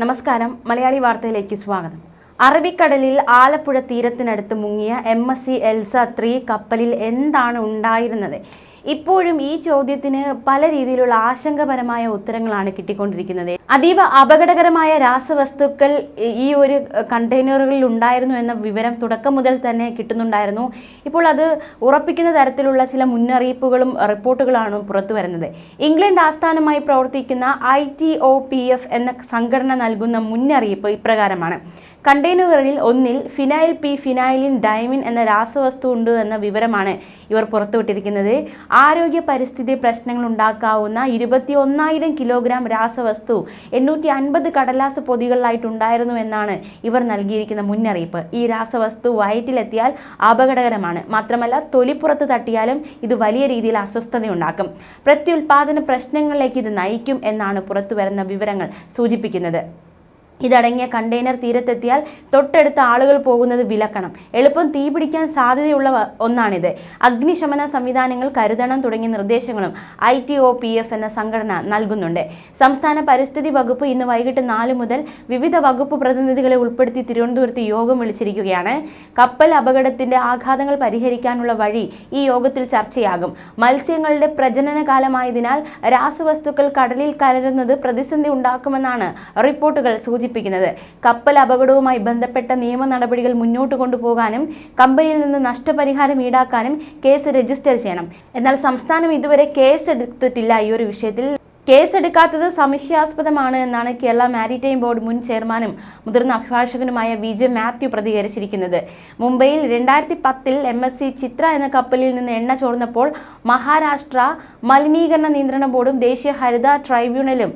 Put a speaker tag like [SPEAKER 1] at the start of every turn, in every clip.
[SPEAKER 1] നമസ്കാരം. മലയാളി വാർത്തയിലേക്ക് സ്വാഗതം. അറബിക്കടലിൽ ആലപ്പുഴ തീരത്തിനടുത്ത് മുങ്ങിയ M S C Elsa three കപ്പലിൽ എന്താണ് ഉണ്ടായിരുന്നത്? ഇപ്പോഴും ഈ ചോദ്യത്തിന് പല രീതിയിലുള്ള ആശങ്കപരമായ ഉത്തരങ്ങളാണ് കിട്ടിക്കൊണ്ടിരിക്കുന്നത്. അതീവ അപകടകരമായ രാസവസ്തുക്കൾ ഈ ഒരു കണ്ടെയ്നറുകളിൽ ഉണ്ടായിരുന്നു എന്ന വിവരം തുടക്കം മുതൽ തന്നെ കിട്ടുന്നുണ്ടായിരുന്നു. ഇപ്പോൾ അത് ഉറപ്പിക്കുന്ന തരത്തിലുള്ള ചില മുന്നറിയിപ്പുകളും റിപ്പോർട്ടുകളാണ് പുറത്തു വരുന്നത്. ഇംഗ്ലണ്ട് ആസ്ഥാനമായി പ്രവർത്തിക്കുന്ന I T O P F എന്ന സംഘടന നൽകുന്ന മുന്നറിയിപ്പ് ഇപ്രകാരമാണ്. കണ്ടെയ്നറുകളിൽ ഒന്നിൽ ഫിനൈൽ പി ഫിനൈലിൻ ഡൈമിൻ എന്ന രാസവസ്തു ഉണ്ട് എന്ന വിവരമാണ് ഇവർ പുറത്തുവിട്ടിരിക്കുന്നത്. ആരോഗ്യ പരിസ്ഥിതി പ്രശ്നങ്ങൾ ഉണ്ടാക്കാവുന്ന ഇരുപത്തി ഒന്നായിരം കിലോഗ്രാം രാസവസ്തു എണ്ണൂറ്റി അൻപത് കടലാസ് പൊതികളിലായിട്ടുണ്ടായിരുന്നു എന്നാണ് ഇവർ നൽകിയിരിക്കുന്ന മുന്നറിയിപ്പ്. ഈ രാസവസ്തു വയറ്റിലെത്തിയാൽ അപകടകരമാണ്. മാത്രമല്ല തൊലിപ്പുറത്ത് തട്ടിയാലും ഇത് വലിയ രീതിയിൽ അസ്വസ്ഥതയുണ്ടാക്കും. പ്രത്യുൽപാദന പ്രശ്നങ്ങളിലേക്ക് ഇത് നയിക്കും എന്നാണ് പുറത്തുവരുന്ന വിവരങ്ങൾ സൂചിപ്പിക്കുന്നത്. ഇതടങ്ങിയ കണ്ടെയ്നർ തീരത്തെത്തിയാൽ തൊട്ടടുത്ത ആളുകൾ പോകുന്നത് വിലക്കണം. എളുപ്പം തീ പിടിക്കാൻ സാധ്യതയുള്ള ഒന്നാണിത്. അഗ്നിശമന സംവിധാനങ്ങൾ കരുതണം തുടങ്ങിയ നിർദ്ദേശങ്ങളും I T O P F എന്ന സംഘടന നൽകുന്നുണ്ട്. സംസ്ഥാന പരിസ്ഥിതി വകുപ്പ് ഇന്ന് വൈകിട്ട് നാല് മുതൽ വിവിധ വകുപ്പ് പ്രതിനിധികളെ ഉൾപ്പെടുത്തി തിരുവനന്തപുരത്ത് യോഗം വിളിച്ചിരിക്കുകയാണ്. കപ്പൽ അപകടത്തിന്റെ ആഘാതങ്ങൾ പരിഹരിക്കാനുള്ള വഴി ഈ യോഗത്തിൽ ചർച്ചയാകും. മത്സ്യങ്ങളുടെ പ്രജനന കാലമായതിനാൽ രാസവസ്തുക്കൾ കടലിൽ കലരുന്നത് പ്രതിസന്ധി ഉണ്ടാക്കുമെന്നാണ് റിപ്പോർട്ടുകൾ സൂചിപ്പിക്കുന്നത്. കപ്പൽ അപകടവുമായി ബന്ധപ്പെട്ട നിയമ നടപടികൾ മുന്നോട്ട് കൊണ്ടുപോകാനും കമ്പനിയിൽ നിന്ന് നഷ്ടപരിഹാരം ഈടാക്കാനും കേസ് രജിസ്റ്റർ ചെയ്യണം. എന്നാൽ സംസ്ഥാനം ഇതുവരെ കേസ് എടുത്തിട്ടില്ല ഈ ഒരു വിഷയത്തിൽ. കേസെടുക്കാത്തത് സംശയാസ്പദമാണ് എന്നാണ് കേരള മാരിടൈം ബോർഡ് മുൻ ചെയർമാനും മുതിർന്ന അഭിഭാഷകനുമായ വി ജെ മാത്യു പ്രതികരിച്ചിരിക്കുന്നത്. മുംബൈയിൽ രണ്ടായിരത്തി പത്തിൽ എം എസ് സി ചിത്ര എന്ന കപ്പലിൽ നിന്ന് എണ്ണ ചോർന്നപ്പോൾ മഹാരാഷ്ട്ര മലിനീകരണ നിയന്ത്രണ ബോർഡും ദേശീയ ഹരിത ട്രൈബ്യൂണലും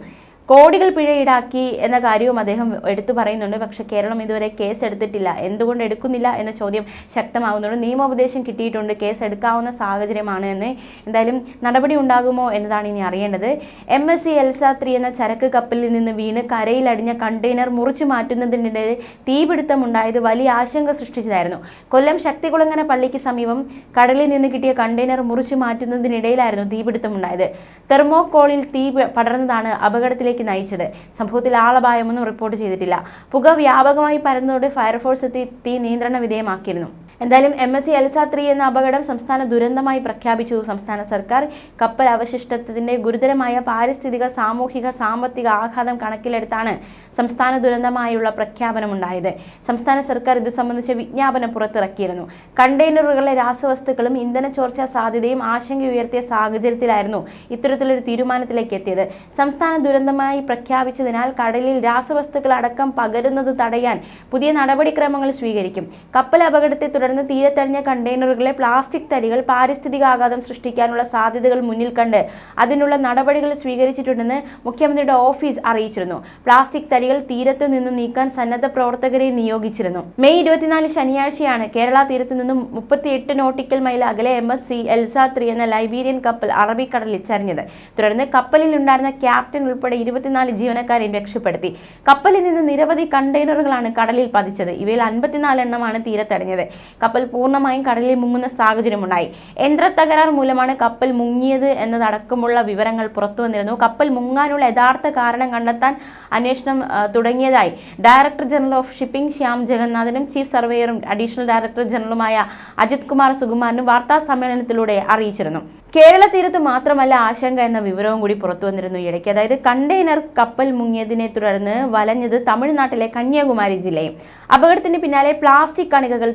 [SPEAKER 1] കോടികൾ പിഴ ഈടാക്കി എന്ന കാര്യവും അദ്ദേഹം എടുത്തു പറയുന്നുണ്ട്. പക്ഷേ കേരളം ഇതുവരെ കേസ് എടുത്തിട്ടില്ല. എന്തുകൊണ്ട് എടുക്കുന്നില്ല എന്ന ചോദ്യം ശക്തമാകുന്നുണ്ട്. നിയമോപദേശം കിട്ടിയിട്ടുണ്ട്. കേസ് എടുക്കാവുന്ന സാഹചര്യമാണ് എന്ന് എന്തായാലും നടപടി ഉണ്ടാകുമോ എന്നതാണ് ഇനി അറിയേണ്ടത്. M S C Elsa three എന്ന ചരക്ക് കപ്പലിൽ നിന്ന് വീണ് കരയിലടിഞ്ഞ കണ്ടെയ്നർ മുറിച്ചു മാറ്റുന്നതിനിടെ തീപിടുത്തമുണ്ടായത് വലിയ ആശങ്ക സൃഷ്ടിച്ചതായിരുന്നു. കൊല്ലം ശക്തികുളങ്ങര പള്ളിക്ക് സമീപം കടലിൽ നിന്ന് കിട്ടിയ കണ്ടെയ്നർ മുറിച്ചു മാറ്റുന്നതിനിടയിലായിരുന്നു തീപിടുത്തമുണ്ടായത് തെർമോകോളിൽ തീ പടർന്നതാണ് അപകടത്തിലേക്ക് നയിച്ചത്. സംഭവത്തിൽ ആളപായമൊന്നും റിപ്പോർട്ട് ചെയ്തിട്ടില്ല. പുക വ്യാപകമായി പരന്നതോടെ ഫയർഫോഴ്സ് എത്തി തീ നിയന്ത്രണ വിധേയമാക്കിയിരുന്നു. എന്തായാലും M S C Elsa three എന്ന അപകടം സംസ്ഥാന ദുരന്തമായി പ്രഖ്യാപിച്ചു. സംസ്ഥാന സർക്കാർ കപ്പൽ അവശിഷ്ടത്തിന്റെ ഗുരുതരമായ പാരിസ്ഥിതിക സാമൂഹിക സാമ്പത്തിക ആഘാതം കണക്കിലെടുത്താണ് സംസ്ഥാന ദുരന്തമായുള്ള പ്രഖ്യാപനം പ്രഖ്യാപനമുണ്ടായത്. സംസ്ഥാന സർക്കാർ ഇത് സംബന്ധിച്ച വിജ്ഞാപനം പുറത്തിറക്കിയിരുന്നു. കണ്ടെയ്നറുകളിലെ രാസവസ്തുക്കളും ഇന്ധന ചോർച്ചാ സാധ്യതയും ആശങ്ക ഉയർത്തിയ സാഹചര്യത്തിലായിരുന്നു ഇത്തരത്തിലൊരു തീരുമാനത്തിലേക്ക് എത്തിയത്. സംസ്ഥാന ദുരന്തമായി പ്രഖ്യാപിച്ചതിനാൽ കടലിൽ രാസവസ്തുക്കൾ അടക്കം പകരുന്നത് തടയാൻ പുതിയ നടപടിക്രമങ്ങൾ സ്വീകരിക്കും. കപ്പൽ അപകടത്തെ തുടർന്ന് തീരത്തടിഞ്ഞ കണ്ടെയ്നറുകളിലെ പ്ലാസ്റ്റിക് തരികൾ പാരിസ്ഥിതിക ആഘാതം സൃഷ്ടിക്കാനുള്ള സാധ്യതകൾ മുന്നിൽ കണ്ട് അതിനുള്ള നടപടികൾ സ്വീകരിച്ചിട്ടുണ്ടെന്ന് മുഖ്യമന്ത്രിയുടെ ഓഫീസ് അറിയിച്ചിരുന്നു. പ്ലാസ്റ്റിക് തരികൾ തീരത്ത് നിന്ന് നീക്കാൻ സന്നദ്ധ പ്രവർത്തകരെ നിയോഗിച്ചിരുന്നു. മെയ് ഇരുപത്തിനാല് ശനിയാഴ്ചയാണ് കേരള തീരത്തു നിന്നും മുപ്പത്തിയെട്ട് നോട്ടിക്കൽ മൈൽ അകലെ M S C Elsa three എന്ന ലൈബീരിയൻ കപ്പൽ അറബിക്കടലിൽ ചരിഞ്ഞത്. തുടർന്ന് കപ്പലിൽ ഉണ്ടായിരുന്ന ക്യാപ്റ്റൻ ഉൾപ്പെടെ ഇരുപത്തിനാല് ജീവനക്കാരെ രക്ഷപ്പെടുത്തി. കപ്പലിൽ നിന്ന് നിരവധി കണ്ടെയ്നറുകളാണ് കടലിൽ പതിച്ചത്. ഇവയിൽ അൻപത്തിനാല് എണ്ണമാണ് തീരത്തടഞ്ഞത്. കപ്പൽ പൂർണമായും കടലിൽ മുങ്ങുന്ന സാഹചര്യമുണ്ടായി. യന്ത്ര തകരാർ മൂലമാണ് കപ്പൽ മുങ്ങിയത് എന്നതടക്കമുള്ള വിവരങ്ങൾ പുറത്തു വന്നിരുന്നു. കപ്പൽ മുങ്ങാനുള്ള യഥാർത്ഥ കാരണം കണ്ടെത്താൻ അന്വേഷണം തുടങ്ങിയതായി. Director general of shipping Shyam ജഗന്നാഥനും chief സർവേയറും അഡീഷണൽ ഡയറക്ടർ ജനറലുമായ അജിത് കുമാർ സുകുമാരനും വാർത്താ സമ്മേളനത്തിലൂടെ അറിയിച്ചിരുന്നു. കേരള തീരത്ത് മാത്രമല്ല ആശങ്ക എന്ന വിവരവും കൂടി പുറത്തു വന്നിരുന്നു ഇടയ്ക്ക്. അതായത് കണ്ടെയ്നർ കപ്പൽ മുങ്ങിയതിനെ തുടർന്ന് വലഞ്ഞത് തമിഴ്നാട്ടിലെ കന്യാകുമാരി ജില്ലയും. അപകടത്തിന് പിന്നാലെ പ്ലാസ്റ്റിക് കണികകൾ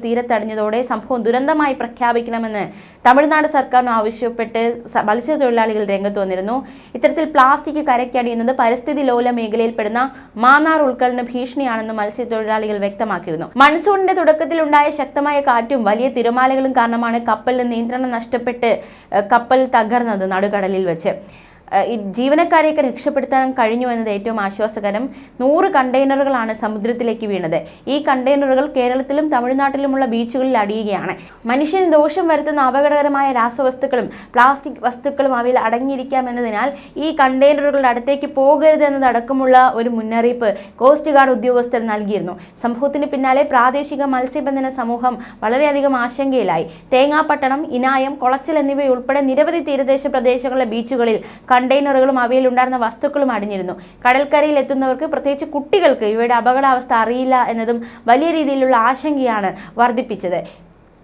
[SPEAKER 1] തീരത്തടിഞ്ഞതോടെ സംഭവം ദുരന്തമായി പ്രഖ്യാപിക്കണമെന്ന് തമിഴ്നാട് സർക്കാരിന് ആവശ്യപ്പെട്ട് മത്സ്യത്തൊഴിലാളികൾ രംഗത്ത് വന്നിരുന്നു. ഇത്തരത്തിൽ പ്ലാസ്റ്റിക് കരയ്ക്കടിയുന്നത് പരിസ്ഥിതി ലോല മേഖലയിൽപ്പെടുന്ന മാന്നാർ ഉൾക്കലിന് ഭീഷണിയാണെന്ന് മത്സ്യത്തൊഴിലാളികൾ വ്യക്തമാക്കിയിരുന്നു. മൺസൂണിന്റെ തുടക്കത്തിലുണ്ടായ ശക്തമായ കാറ്റും വലിയ തിരമാലകളും കാരണമാണ് കപ്പലിന് നിയന്ത്രണം നഷ്ടപ്പെട്ട് കപ്പൽ തകർന്നത് നടുകടലിൽ വെച്ച്. ജീവനക്കാരെയൊക്കെ രക്ഷപ്പെടുത്താൻ കഴിഞ്ഞു എന്നത് ഏറ്റവും ആശ്വാസകരം. നൂറ് കണ്ടെയ്നറുകളാണ് സമുദ്രത്തിലേക്ക് വീണത്. ഈ കണ്ടെയ്നറുകൾ കേരളത്തിലും തമിഴ്നാട്ടിലുമുള്ള ബീച്ചുകളിൽ അടിയുകയാണ്. മനുഷ്യന് ദോഷം വരുത്തുന്ന അപകടകരമായ രാസവസ്തുക്കളും പ്ലാസ്റ്റിക് വസ്തുക്കളും അവയിൽ അടങ്ങിയിരിക്കാമെന്നതിനാൽ ഈ കണ്ടെയ്നറുകളുടെ അടുത്തേക്ക് പോകരുത് എന്നതടക്കമുള്ള ഒരു മുന്നറിയിപ്പ് കോസ്റ്റ് ഗാർഡ് ഉദ്യോഗസ്ഥർ നൽകിയിരുന്നു. സംഭവത്തിന് പിന്നാലെ പ്രാദേശിക മത്സ്യബന്ധന സമൂഹം വളരെയധികം ആശങ്കയിലായി. തേങ്ങാപ്പട്ടണം ഇനായം കൊളച്ചൽ എന്നിവയുൾപ്പെടെ നിരവധി തീരദേശ പ്രദേശങ്ങളിലെ ബീച്ചുകളിൽ കണ്ടെയ്നറുകളും അവയിൽ ഉണ്ടായിരുന്ന വസ്തുക്കളും അടിഞ്ഞിരുന്നു. കടൽക്കരയിൽ എത്തുന്നവർക്ക് പ്രത്യേകിച്ച് കുട്ടികൾക്ക് ഇവയുടെ അപകടാവസ്ഥ അറിയില്ല എന്നതും വലിയ രീതിയിലുള്ള ആശങ്കയാണ് വർദ്ധിപ്പിച്ചത്.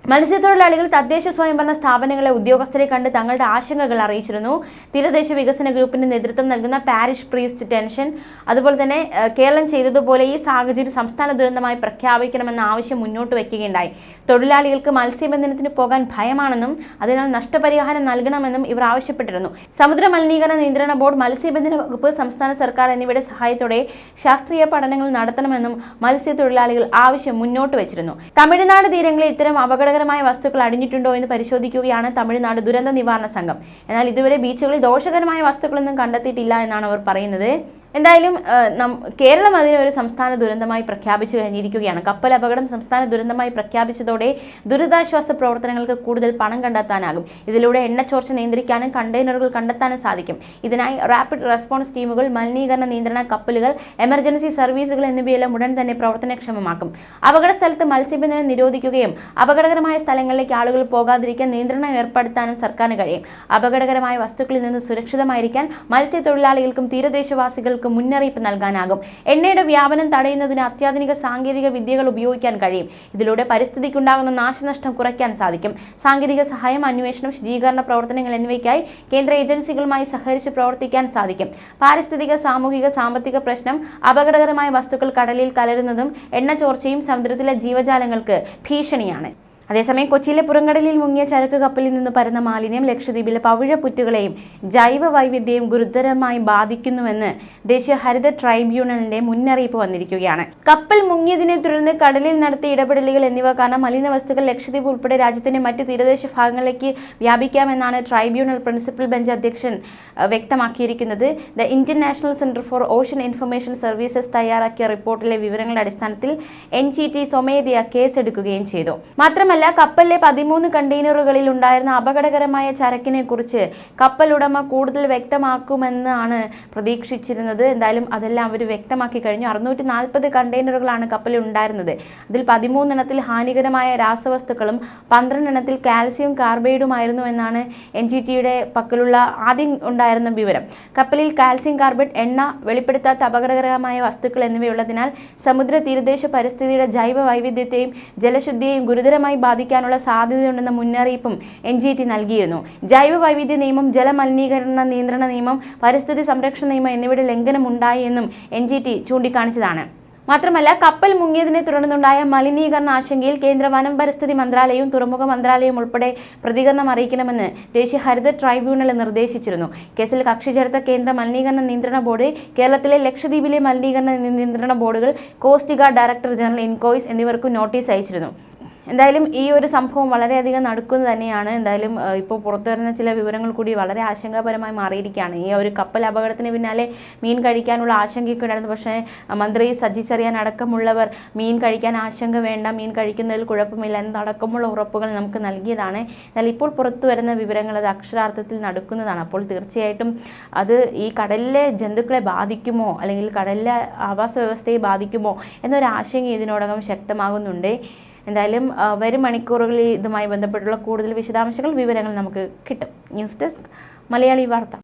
[SPEAKER 1] മത്സ്യത്തൊഴിലാളികൾ തദ്ദേശ സ്വയംഭരണ സ്ഥാപനങ്ങളെ ഉദ്യോഗസ്ഥരെ കണ്ട് തങ്ങളുടെ ആശങ്കകൾ അറിയിച്ചിരുന്നു. തീരദേശ വികസന ഗ്രൂപ്പിന്റെ നേതൃത്വം നൽകുന്ന പാരിഷ് പ്രീസ്റ്റ് ടെൻഷൻ അതുപോലെ തന്നെ കേരളം ചെയ്തതുപോലെ ഈ സാഹചര്യം സംസ്ഥാന ദുരന്തമായി പ്രഖ്യാപിക്കണമെന്ന ആവശ്യം മുന്നോട്ട് വയ്ക്കുകയുണ്ടായി. തൊഴിലാളികൾക്ക് മത്സ്യബന്ധനത്തിന് പോകാൻ ഭയമാണെന്നും അതിനാൽ നഷ്ടപരിഹാരം നൽകണമെന്നും ഇവർ ആവശ്യപ്പെട്ടിരുന്നു. സമുദ്ര മലിനീകരണ നിയന്ത്രണ ബോർഡ് മത്സ്യബന്ധന വകുപ്പ് സംസ്ഥാന സർക്കാർ എന്നിവയുടെ സഹായത്തോടെ ശാസ്ത്രീയ പഠനങ്ങൾ നടത്തണമെന്നും മത്സ്യത്തൊഴിലാളികൾ ആവശ്യം മുന്നോട്ട് വച്ചിരുന്നു. തമിഴ്നാട് തീരങ്ങളിൽ ഇത്തരം അപകടകരമായ വസ്തുക്കൾ അടിഞ്ഞിട്ടുണ്ടോ എന്ന് പരിശോധിക്കുകയാണ് തമിഴ്നാട് ദുരന്ത നിവാരണ സംഘം. എന്നാൽ ഇതുവരെ ബീച്ചുകളിൽ ദോഷകരമായ വസ്തുക്കളൊന്നും കണ്ടെത്തിയിട്ടില്ല എന്നാണ് അവർ പറയുന്നത്. എന്തായാലും കേരളം അതിനെ ഒരു സംസ്ഥാന ദുരന്തമായി പ്രഖ്യാപിച്ചു കഴിഞ്ഞിരിക്കുകയാണ്. കപ്പൽ അപകടം സംസ്ഥാന ദുരന്തമായി പ്രഖ്യാപിച്ചതോടെ ദുരിതാശ്വാസ പ്രവർത്തനങ്ങൾക്ക് കൂടുതൽ പണം കണ്ടെത്താനാകും. ഇതിലൂടെ എണ്ണച്ചോർച്ച നിയന്ത്രിക്കാനും കണ്ടെയ്നറുകൾ കണ്ടെത്താനും സാധിക്കും. ഇതിനായി റാപ്പിഡ് റെസ്പോൺസ് ടീമുകൾ മലിനീകരണ നിയന്ത്രണ കപ്പലുകൾ എമർജൻസി സർവീസുകൾ എന്നിവയെല്ലാം ഉടൻ തന്നെ പ്രവർത്തനക്ഷമമാക്കും. അപകട സ്ഥലത്ത് മത്സ്യബന്ധനം നിരോധിക്കുകയും അപകടകരമായ സ്ഥലങ്ങളിലേക്ക് ആളുകൾ പോകാതിരിക്കാൻ നിയന്ത്രണം ഏർപ്പെടുത്താനും സർക്കാരിന് കഴിയും. അപകടകരമായ വസ്തുക്കളിൽ നിന്ന് സുരക്ഷിതമായിരിക്കാൻ മത്സ്യത്തൊഴിലാളികൾക്കും തീരദേശവാസികൾക്കും മുന്നറിയിപ്പ് നൽകാനാകും. എണ്ണയുടെ വ്യാപനം തടയുന്നതിന് അത്യാധുനിക സാങ്കേതിക വിദ്യകൾ ഉപയോഗിക്കാൻ കഴിയും. ഇതിലൂടെ പരിസ്ഥിതിക്കുണ്ടാകുന്ന നാശനഷ്ടം കുറയ്ക്കാൻ സാധിക്കും. സാങ്കേതിക സഹായം അന്വേഷണം ശുചീകരണ പ്രവർത്തനങ്ങൾ എന്നിവയ്ക്കായി കേന്ദ്ര ഏജൻസികളുമായി സഹകരിച്ച് പ്രവർത്തിക്കാൻ സാധിക്കും. പാരിസ്ഥിതിക സാമൂഹിക സാമ്പത്തിക പ്രശ്നം അപകടകരമായ വസ്തുക്കൾ കടലിൽ കലരുന്നതും എണ്ണ ചോർച്ചയും സമുദ്രത്തിലെ ജീവജാലങ്ങൾക്ക് ഭീഷണിയാണ്. അതേസമയം കൊച്ചിയിലെ പുറംകടലിൽ മുങ്ങിയ ചരക്ക് കപ്പലിൽ നിന്ന് പരന്ന മാലിന്യം ലക്ഷദ്വീപിലെ പവിഴപ്പുറ്റുകളെയും ജൈവ വൈവിധ്യവും ഗുരുതരമായി ബാധിക്കുന്നുവെന്ന് ദേശീയ ഹരിത ട്രൈബ്യൂണലിന്റെ മുന്നറിയിപ്പ് വന്നിരിക്കുകയാണ്. കപ്പൽ മുങ്ങിയതിനെ തുടർന്ന് കടലിൽ നടത്തിയ ഇടപെടലുകൾ എന്നിവ കാരണം മലിന വസ്തുക്കൾ ലക്ഷദ്വീപ് ഉൾപ്പെടെ രാജ്യത്തിന്റെ മറ്റ് തീരദേശ ഭാഗങ്ങളിലേക്ക് വ്യാപിക്കാമെന്നാണ് ട്രൈബ്യൂണൽ പ്രിൻസിപ്പൽ ബെഞ്ച് അധ്യക്ഷൻ വ്യക്തമാക്കിയിരിക്കുന്നത്. The Indian national centre for ocean information services തയ്യാറാക്കിയ റിപ്പോർട്ടിലെ വിവരങ്ങളുടെ അടിസ്ഥാനത്തിൽ എൻ ജി ടി സ്വമേധയാ കേസെടുക്കുകയും ചെയ്തു. മാത്രമല്ല കപ്പലിലെ പതിമൂന്ന് കണ്ടെയ്നറുകളിൽ ഉണ്ടായിരുന്ന അപകടകരമായ ചരക്കിനെ കുറിച്ച് കപ്പൽ ഉടമ കൂടുതൽ വ്യക്തമാക്കുമെന്നാണ് പ്രതീക്ഷിച്ചിരുന്നത്. എന്തായാലും അതെല്ലാം അവർ വ്യക്തമാക്കി കഴിഞ്ഞു. അറുന്നൂറ്റി നാൽപ്പത് കണ്ടെയ്നറുകളാണ് കപ്പലിൽ ഉണ്ടായിരുന്നത്. അതിൽ പതിമൂന്നെണ്ണത്തിൽ ഹാനികരമായ രാസവസ്തുക്കളും പന്ത്രണ്ടെണ്ണത്തിൽ കാൽസ്യം കാർബൈഡുമായിരുന്നു എന്നാണ് എൻ ജി ടിയുടെ പക്കലുള്ള ആദ്യം ഉണ്ടായിരുന്ന വിവരം. കപ്പലിൽ കാൽസ്യം കാർബൈഡ് എണ്ണ വെളിപ്പെടുത്താത്ത അപകടകരമായ വസ്തുക്കൾ എന്നിവയുള്ളതിനാൽ സമുദ്ര തീരദേശ പരിസ്ഥിതിയുടെ ജൈവ വൈവിധ്യത്തെയും ജലശുദ്ധിയെയും ഗുരുതരമായി ബാധിക്കാനുള്ള സാധ്യതയുണ്ടെന്ന മുന്നറിയിപ്പും എൻ ജി ടി നൽകിയിരുന്നു. ജൈവ വൈവിധ്യ നിയമം ജലമലിനീകരണ നിയന്ത്രണ നിയമം പരിസ്ഥിതി സംരക്ഷണ നിയമം എന്നിവയുടെ ലംഘനമുണ്ടായി എന്നും എൻ ജി ടി ചൂണ്ടിക്കാണിച്ചതാണ്. മാത്രമല്ല കപ്പൽ മുങ്ങിയതിനെ തുടർന്നുണ്ടായ മലിനീകരണ ആശങ്കയിൽ കേന്ദ്ര വനം പരിസ്ഥിതി മന്ത്രാലയവും തുറമുഖ മന്ത്രാലയവും ഉൾപ്പെടെ പ്രതികരണം അറിയിക്കണമെന്ന് ദേശീയ ഹരിത ട്രൈബ്യൂണൽ നിർദ്ദേശിച്ചിരുന്നു. കേസിൽ കക്ഷി ചേർത്ത കേന്ദ്ര മലിനീകരണ നിയന്ത്രണ ബോർഡ് കേരളത്തിലെ ലക്ഷദ്വീപിലെ മലിനീകരണ നിയന്ത്രണ ബോർഡുകൾ coast guard director general INCOIS എന്നിവർക്കും നോട്ടീസ് അയച്ചിരുന്നു. എന്തായാലും ഈ ഒരു സംഭവം വളരെയധികം നടക്കുന്നത് തന്നെയാണ്. എന്തായാലും ഇപ്പോൾ പുറത്തു വരുന്ന ചില വിവരങ്ങൾ കൂടി വളരെ ആശങ്കാപരമായി മാറിയിരിക്കുകയാണ്. ഈ ഒരു കപ്പൽ അപകടത്തിന് പിന്നാലെ മീൻ കഴിക്കാനുള്ള ആശങ്കയൊക്കെ ഉണ്ടായിരുന്നു. പക്ഷേ മന്ത്രി സജി ചെറിയാൻ അടക്കമുള്ളവർ മീൻ കഴിക്കാൻ ആശങ്ക വേണ്ട മീൻ കഴിക്കുന്നതിൽ കുഴപ്പമില്ല എന്നതടക്കമുള്ള ഉറപ്പുകൾ നമുക്ക് നൽകിയതാണ്. എന്നാൽ ഇപ്പോൾ പുറത്തു വരുന്ന വിവരങ്ങൾ അത് അക്ഷരാർത്ഥത്തിൽ നടക്കുന്നതാണ്. അപ്പോൾ തീർച്ചയായിട്ടും അത് ഈ കടലിലെ ജന്തുക്കളെ ബാധിക്കുമോ അല്ലെങ്കിൽ കടലിലെ ആവാസ വ്യവസ്ഥയെ ബാധിക്കുമോ എന്നൊരു ആശങ്ക ഇതിനോടകം ശക്തമാകുന്നുണ്ട്. എന്തായാലും വരും മണിക്കൂറുകളിൽ ഇതുമായി ബന്ധപ്പെട്ടുള്ള കൂടുതൽ വിശദാംശങ്ങൾ വിവരങ്ങൾ നമുക്ക് കിട്ടും. ന്യൂസ് ഡെസ്ക് മലയാളി വാർത്ത.